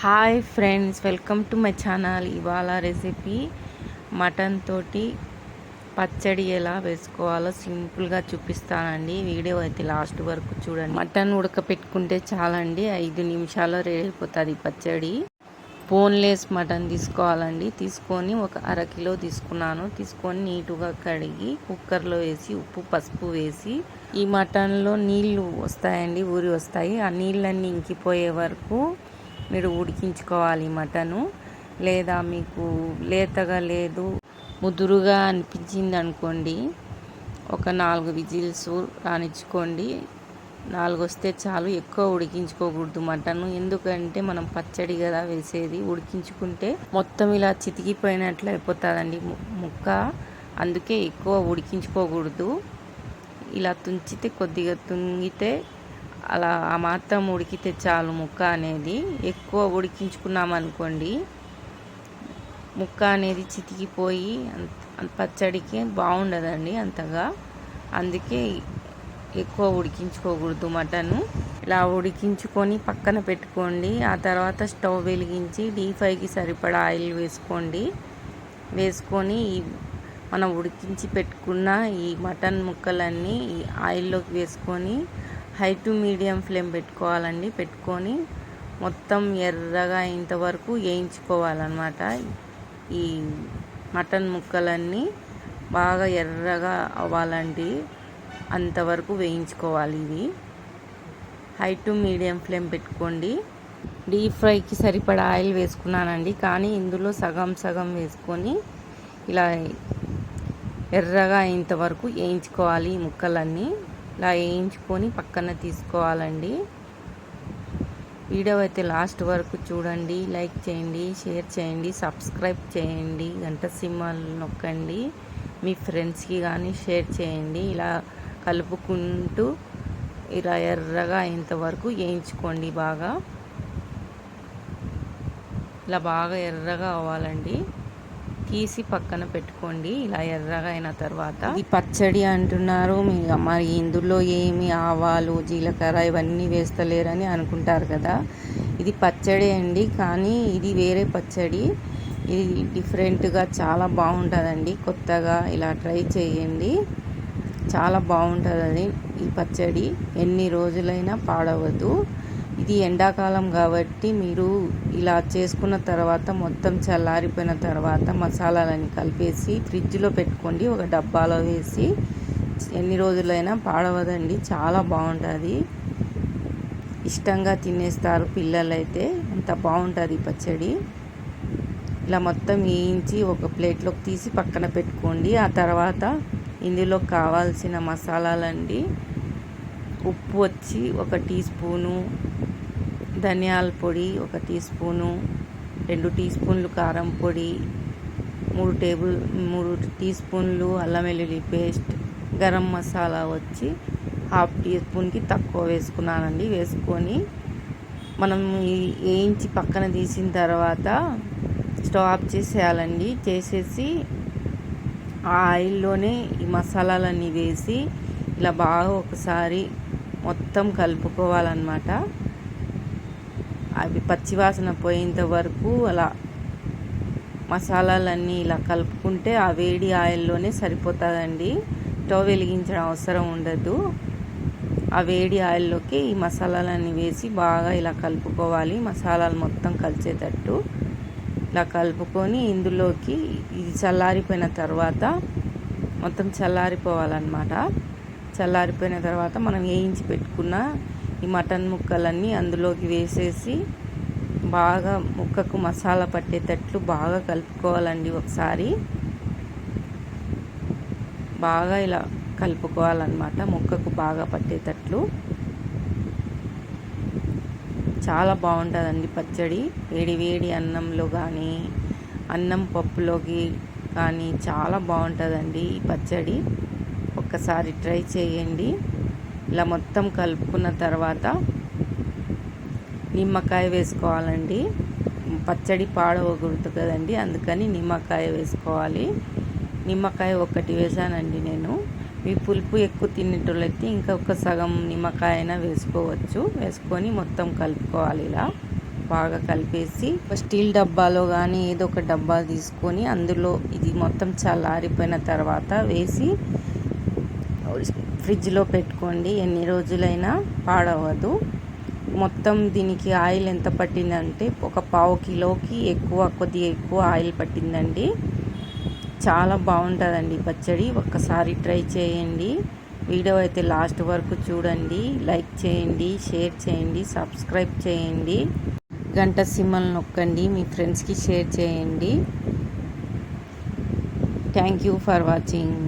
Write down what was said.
Hi friends welcome to my channel. ఇవాళ recipe mutton తోటి పచ్చడి ఎలా వేసుకోవాలో సింపుల్గా చూపిస్తానండి. వీడియో అయితే లాస్ట్ వరకు చూడండి. మటన్ ఉడకపెట్టుకుంటే చాలండి ఐదు నిమిషాల్లో రెడీ అయిపోతుంది పచ్చడి. బోన్లెస్ మటన్ తీసుకోవాలండి. తీసుకొని ఒక అర కిలో తీసుకున్నాను. తీసుకొని నీటుగా కడిగి కుక్కర్లో వేసి ఉప్పు పసుపు వేసి ఈ మటన్లో నీళ్ళు వస్తాయండి ఊరి వస్తాయి. ఆ నీళ్ళన్నీ ఇంకిపోయే వరకు మీరు ఉడికించుకోవాలి మటను. లేదా మీకు లేతగా లేదు ముదురుగా అనిపించింది అనుకోండి ఒక నాలుగు విజిల్స్ రానిచ్చుకోండి. నాలుగు వస్తే చాలు ఎక్కువ ఉడికించుకోకూడదు మటన్. ఎందుకంటే మనం పచ్చడి కదా వేసేది ఉడికించుకుంటే మొత్తం ఇలా చితికిపోయినట్లు అయిపోతుందండి ముక్క. అందుకే ఎక్కువ ఉడికించుకోకూడదు. ఇలా తుంచితే కొద్దిగా తుంగితే అలా ఆ మాత్రం ఉడికితే చాలు ముక్క అనేది. ఎక్కువ ఉడికించుకున్నాం అనుకోండి ముక్క అనేది చితికిపోయి పచ్చడికి బాగుండదండి అంతగా. అందుకే ఎక్కువ ఉడికించుకోకూడదు మటను. ఇలా ఉడికించుకొని పక్కన పెట్టుకోండి. ఆ తర్వాత స్టవ్ వెలిగించి డీ ఫ్రైకి సరిపడా ఆయిల్ వేసుకోండి. వేసుకొని మనం ఉడికించి పెట్టుకున్న ఈ మటన్ ముక్కలన్నీ ఈ ఆయిల్లోకి వేసుకొని హై టు మీడియం ఫ్లేమ్ పెట్టుకోవాలండి. పెట్టుకొని మొత్తం ఎర్రగా ఇంతవరకు వేయించుకోవాలన్నమాట. ఈ మటన్ ముక్కలన్నీ బాగా ఎర్రగా అవ్వాలండి. అంతవరకు వేయించుకోవాలి ఇవి. హై టు మీడియం ఫ్లేమ్ పెట్టుకోండి. డీప్ ఫ్రైకి సరిపడా ఆయిల్ వేసుకున్నానండి. కానీ ఇందులో సగం సగం వేసుకొని ఇలా ఎర్రగా అయ్యేంతవరకు వేయించుకోవాలి ఈ ముక్కలన్నీ. ఇలా వేయించుకొని పక్కన తీసుకోవాలండి. వీడియో అయితే లాస్ట్ వరకు చూడండి లైక్ చేయండి షేర్ చేయండి సబ్స్క్రైబ్ చేయండి గంట సింహల్ నొక్కండి మీ ఫ్రెండ్స్కి కానీ షేర్ చేయండి. ఇలా కలుపుకుంటూ ఇలా ఎర్రగా అయ్యేంతవరకు వేయించుకోండి బాగా. ఇలా బాగా ఎర్రగా అవ్వాలండి. తీసి పక్కన పెట్టుకోండి. ఇలా ఎర్రగా అయిన తర్వాత ఈ పచ్చడి అంటున్నారు. మరి ఇందులో ఏమి ఆవాలు జీలకర్ర ఇవన్నీ వేస్తలేరని అనుకుంటారు కదా. ఇది పచ్చడి అండి. కానీ ఇది వేరే పచ్చడి. ఇది డిఫరెంట్గా చాలా బాగుంటుందండి. కొత్తగా ఇలా ట్రై చేయండి. చాలా బాగుంటుంది ఈ పచ్చడి. ఎన్ని రోజులైనా పాడవద్దు. ఇది ఎండాకాలం కాబట్టి మీరు ఇలా చేసుకున్న తర్వాత మొత్తం చల్లారిపోయిన తర్వాత మసాలాలని కలిపేసి ఫ్రిడ్జ్లో పెట్టుకోండి. ఒక డబ్బాలో వేసి ఎన్ని రోజులైనా పాడవదండి. చాలా బాగుంటుంది. ఇష్టంగా తినేస్తారు పిల్లలైతే. అంత బాగుంటుంది పచ్చడి. ఇలా మొత్తం వేయించి ఒక ప్లేట్లోకి తీసి పక్కన పెట్టుకోండి. ఆ తర్వాత ఇందులో కావాల్సిన మసాలాలండి. ఉప్పు వచ్చి ఒక టీ స్పూను ధనియాల పొడి ఒక టీ స్పూను రెండు టీ స్పూన్లు కారం పొడి మూడు టేబుల్ మూడు టీ స్పూన్లు అల్లం వెల్లుల్లి పేస్ట్ గరం మసాలా వచ్చి హాఫ్ టీ స్పూన్కి తక్కువ వేసుకున్నానండి. వేసుకొని మనం వేయించి పక్కన తీసిన తర్వాత స్టవ్ ఆఫ్ చేసేయాలండి. చేసేసి ఆ ఆయిల్లోనే ఈ మసాలాలన్నీ వేసి ఇలా బాగా ఒకసారి మొత్తం కలుపుకోవాలన్నమాట. అవి పచ్చివాసన పోయేంత వరకు అలా మసాలాలన్నీ ఇలా కలుపుకుంటే ఆ వేడి ఆయిల్లోనే సరిపోతుందండి. స్టవ్ వెలిగించడం అవసరం ఉండదు. ఆ వేడి ఆయిల్లోకి ఈ మసాలాలన్నీ వేసి బాగా ఇలా కలుపుకోవాలి. మసాలాలు మొత్తం కలిసేటట్టు ఇలా కలుపుకొని ఇందులోకి ఇది చల్లారిపోయిన తర్వాత మొత్తం చల్లారిపోవాలన్నమాట. చల్లారిపోయిన తర్వాత మనం వేయించి పెట్టుకున్న ఈ మటన్ ముక్కలన్నీ అందులోకి వేసేసి బాగా ముక్కకు మసాలా పట్టేటట్లు బాగా కలుపుకోవాలండి ఒకసారి. బాగా ఇలా కలుపుకోవాలన్నమాట ముక్కకు బాగా పట్టేటట్లు. చాలా బాగుంటుందండి పచ్చడి. వేడి వేడి అన్నంలో కానీ అన్నం పప్పులోకి కానీ చాలా బాగుంటుందండి ఈ పచ్చడి. ఒక్కసారి ట్రై చేయండి. ఇలా మొత్తం కలుపుకున్న తర్వాత నిమ్మకాయ వేసుకోవాలండి. పచ్చడి పాడవకూడదు కదండి అందుకని నిమ్మకాయ వేసుకోవాలి. నిమ్మకాయ ఒకటి వేసానండి నేను. మీ పులుపు ఎక్కువ తినేటోళ్ళైతే ఇంకా ఒక సగం నిమ్మకాయ అయినా వేసుకోవచ్చు. వేసుకొని మొత్తం కలుపుకోవాలి ఇలా. బాగా కలిపేసి ఒక స్టీల్ డబ్బాలో కానీ ఏదో ఒక డబ్బా తీసుకొని అందులో ఇది మొత్తం చల్లారిపోయిన తర్వాత వేసి ఫ్రిడ్జ్లో పెట్టుకోండి. ఎన్ని రోజులైనా పాడవదు. మొత్తం దీనికి ఆయిల్ ఎంత పట్టిందంటే ఒక పావు కిలోకి ఎక్కువ కొద్దిగా ఎక్కువ ఆయిల్ పట్టిందండి. చాలా బాగుంటుందండి పచ్చడి. ఒక్కసారి ట్రై చేయండి. వీడియో అయితే లాస్ట్ వరకు చూడండి. లైక్ చేయండి షేర్ చేయండి సబ్స్క్రైబ్ చేయండి. గంట సిమ్మలు నొక్కండి మీ ఫ్రెండ్స్కి షేర్ చేయండి. Thank you for watching.